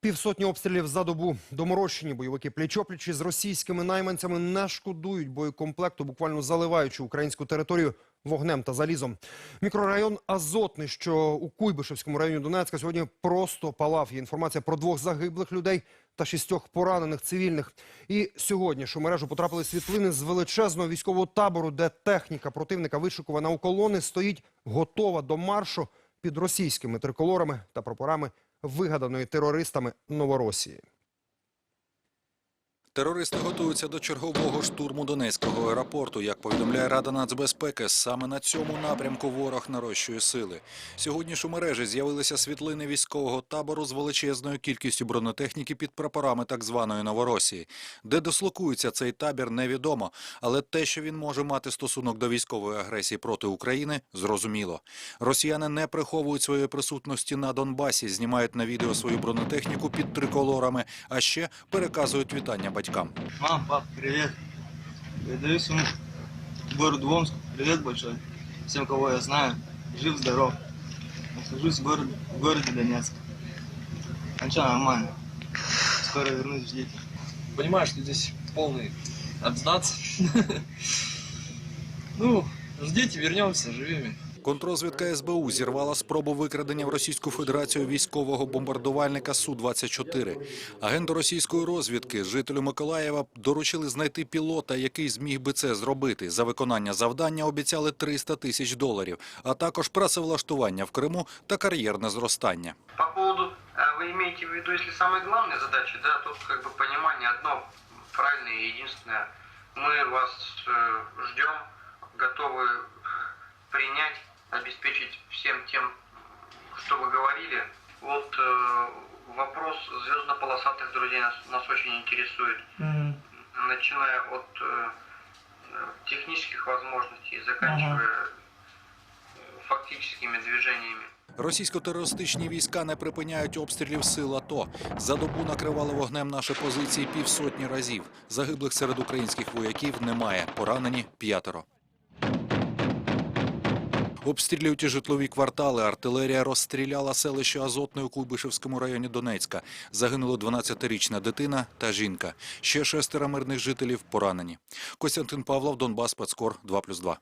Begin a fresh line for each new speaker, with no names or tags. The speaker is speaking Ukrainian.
Півсотні обстрілів за добу. Доморощені бойовики пліч-опліч із російськими найманцями не шкодують боєкомплекту, буквально заливаючи українську територію вогнем та залізом. Мікрорайон Азотний, що у Куйбишевському районі Донецька, сьогодні просто палав. Є інформація про двох загиблих людей та шістьох поранених цивільних. І сьогодні ж у мережу потрапили світлини з величезного військового табору, де техніка противника вишикувана у колони, стоїть готова до маршу під російськими триколорами та прапорами вигаданої терористами Новоросії.
Терористи готуються до чергового штурму Донецького аеропорту. Як повідомляє Рада нацбезпеки, саме на цьому напрямку ворог нарощує сили. Сьогодні ж у мережі з'явилися світлини військового табору з величезною кількістю бронетехніки під прапорами так званої Новоросії. Де дислокується цей табір, невідомо. Але те, що він може мати стосунок до військової агресії проти України, зрозуміло. Росіяни не приховують своєї присутності на Донбасі, знімають на відео свою бронетехніку під триколорами, а ще переказують вітання батькам.
Мам, пап, привет. Передаю всему городу Омск. Привет большой. Всем, кого я знаю. Жив, здоров. Нахожусь в, город- в городе Донецк. А ничего, нормально. Скоро вернусь, ждите.
Понимаешь, что здесь полный абзац. Ну, ждите, вернемся живыми.
Контрозвідка СБУ зірвала спробу викрадення в Російську Федерацію військового бомбардувальника Су-24. Агенту російської розвідки, жителю Миколаєва, доручили знайти пілота, який зміг би це зробити. За виконання завдання обіцяли 300 тисяч доларів, а також працевлаштування в Криму та кар'єрне зростання.
По поводу, а, вы имеете в виду, если самые главные задачи, да, тут как бы понимание одно правильное и единственное. Мы вас э, ждем, готовы принять, обеспечить всем тем, что вы говорили. Вот э, вопрос звездно-полосатых друзей нас, нас очень интересует, начиная от э, э, технических возможностей, заканчивая э, фактическими движениями.
Російсько-терористичні війська не припиняють обстрілів сил АТО. За добу накривали вогнем наші позиції півсотні разів. Загиблих серед українських вояків немає. Поранені п'ятеро. Обстрілюють і житлові квартали. Артилерія розстріляла селище Азотне у Куйбишевському районі Донецька. Загинула 12-річна дитина та жінка. Ще шестеро мирних жителів поранені. Костянтин Павлов, Донбас, Пацкор, 2+,2.